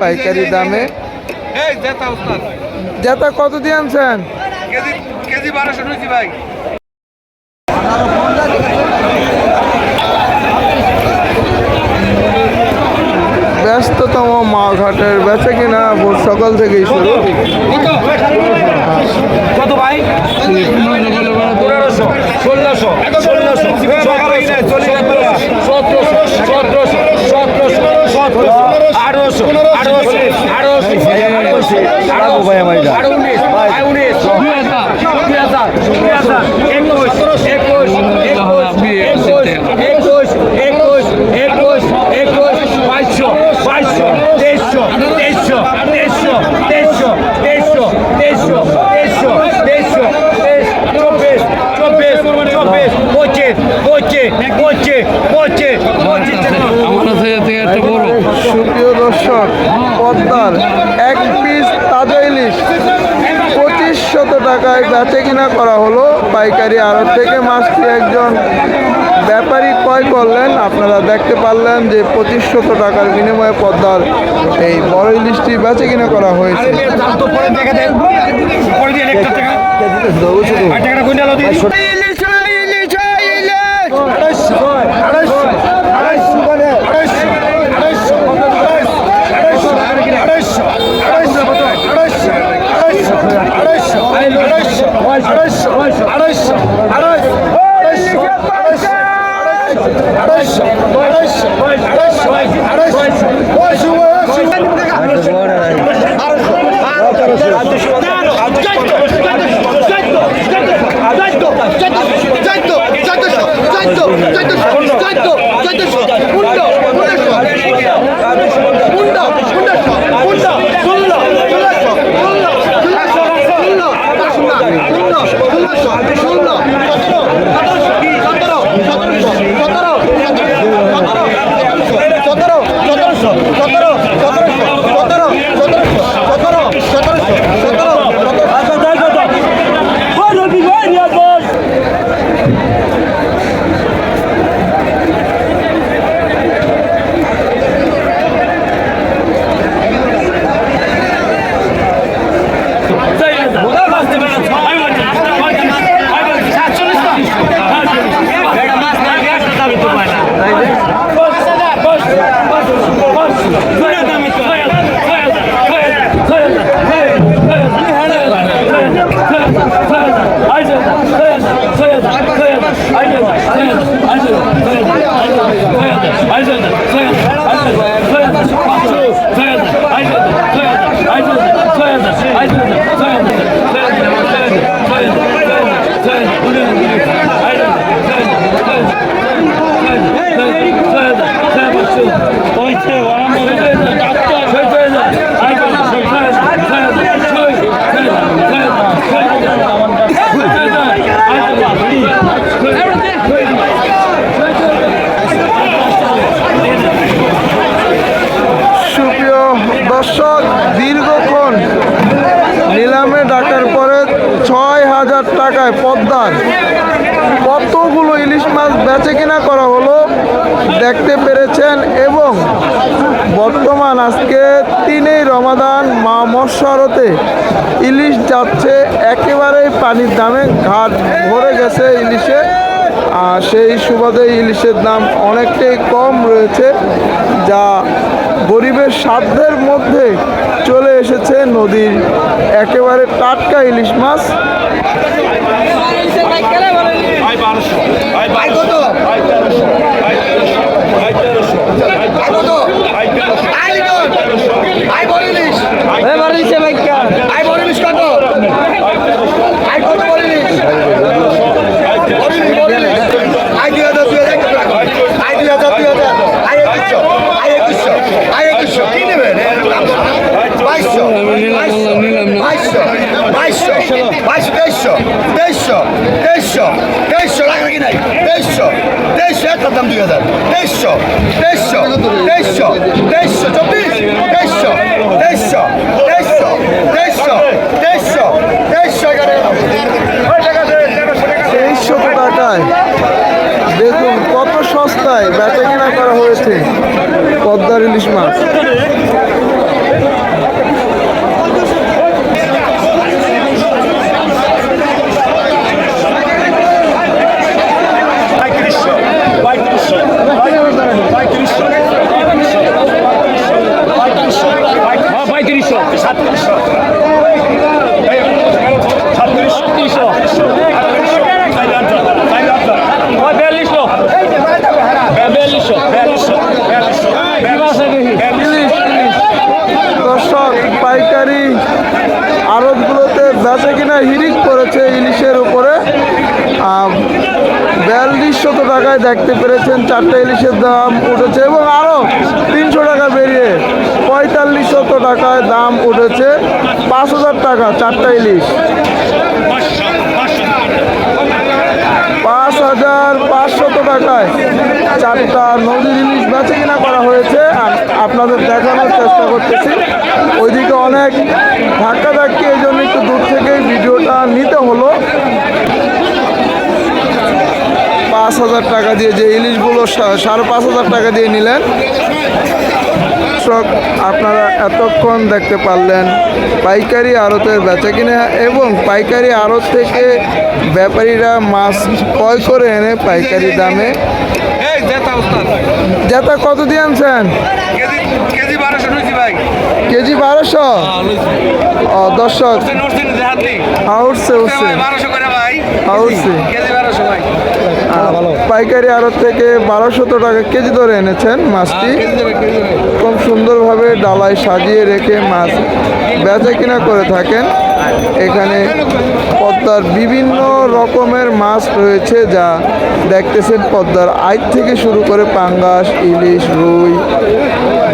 পাইকারি দামে। জেতা কত দিয়ে আনছেন? কেজি কেজি বারোশো নিয়েছি ভাই। ব্যস্ততম মা ঘাটের বেচে কিনা ভোর সকাল থেকেই শুরু। কত ভাই? ষোলোশো ষোলোশো সতেরোশো সতেরোশো সতেরোশো সতেরোশো আঠারোশো আঠারোশো আঠারোশো আঠারো উনিশ উনিশ দুই হাজার দুই হাজার দর্শক পদ্মার এক পিস তাজা ইলিশ। পঁচিশ শত টাকায় বেচে কিনা করা হলো। পাইকারি আড়ত থেকে মাছটি একজন ব্যাপারী ক্রয় করলেন। আপনারা দেখতে পারলেন যে পঁচিশ শত টাকার বিনিময়ে পদ্মার এই বড় ইলিশটি বেচে কিনা করা হয়েছে। দেখে হাজার টাকায় পদ্মার কতগুলো ইলিশ মাছ বেচে কিনা করা হলো দেখতে পেরেছেন এবং বর্তমান আজকে তিনেই রমাদান, মা মৎস্যরতে ইলিশ যাচ্ছে, একেবারেই পানির দামে ঘাট ভরে গেছে ইলিশে। আর সেই সুবাদে ইলিশের দাম অনেকটাই কম রয়েছে, যা গরিবের সাধ্যের মধ্যে চলে এসেছে নদীর একেবারে টাটকা ইলিশ মাছ। ভাই বারোশো ভাই বারোশো ভাই তেরোশো ভাই তেরোশো ভাই তেরোশো ভাই তেরোশো ভাই তেরোশো ভাই তেরোশো ভাই বলিস কত ভাই তেরোশো ভাই কত বলিস ভাই তেরোশো আই দুই হাজার দুই হাজার আই দুই হাজার দুই হাজার আই একুশশো আই একুশশো আই একুশশো কি নেবেন বাইশশো বাইশশো বাইশশো বাইশশো তেইশশো তেইশশো তেইশশো তেইশশো লাগবে কি নাই তেইশশো তেইশশো একটার দাম দুই হাজার তেইশশো তেইশশো তেইশশো তেইশশো চব্বিশ তেইশশো তেইশশো তেইশশো তেইশশো এগারো তেইশশো টাকায় দেখুন কত সস্তায় বেচা কিনা করা হয়েছে পদ্মার ইলিশ মাছ পঁয়ত্রিশশো পঁয়ত্রিশশো পঁয়ত্রিশশো পঁয়ত্রিশশো পঁয়ত্রিশশো সাতত্রিশশো সাতত্রিশশো বিয়াল্লিশশো বিয়াল্লিশশো বিয়াল্লিশশো দর্শক পাইকারি আড়তগুলোতে বেচা কিনা হিরিক পড়েছে ইলিশের উপরে। বিয়াল্লিশ শত টাকায় দেখতে পেরেছেন, চারটে ইলিশের দাম উঠেছে এবং আরও তিনশো টাকা বেরিয়ে পঁয়তাল্লিশ শত টাকায় দাম উঠেছে পাঁচ হাজার টাকা, চারটা ইলিশ। পাঁচ হাজার পাঁচশত টাকায় চারটা নদীর ইলিশ বেচে কিনা করা হয়েছে আপনাদের দেখানোর চেষ্টা করতেছি। ওইদিকে অনেক ধাক্কা ধাক্কি এই জন্য একটু দূর থেকেই ভিডিওটা নিতে হলো পাঁচ হাজার টাকা দিয়ে যে ইলিশগুলো সাড়ে পাঁচ হাজার টাকা দিয়ে নিলেন। দর্শক আপনারা এতক্ষণ দেখতে পারলেন পাইকারি আড়তের বেচা কিনে এবং পাইকারি আড়ত থেকে ব্যাপারীরা মাছ ক্রয় করে এনে পাইকারি দামে জেতা কত দিয়ে আনছেন? কেজি বারোশো ভাই। কেজি বারোশো? দর্শক। উঠছে উঠছে পাইকারি আড়ত থেকে বারোশত টাকা কেজি ধরে এনেছেন মাছটি। খুব সুন্দরভাবে ডালায় সাজিয়ে রেখে মাছ বেচা কিনা করে থাকেন। এখানে পদ্মার বিভিন্ন রকমের মাছ রয়েছে যা দেখতেছেন পদ্মার আইট থেকে শুরু করে পাঙ্গাস ইলিশ রুই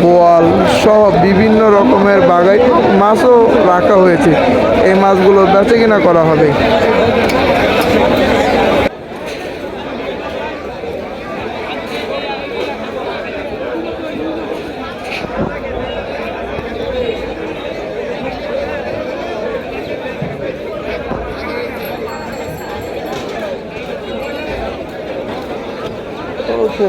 বোয়াল সহ বিভিন্ন রকমের বাগাই মাছও রাখা হয়েছে। এই মাছগুলো বেচা কিনা করা হবে। ওকে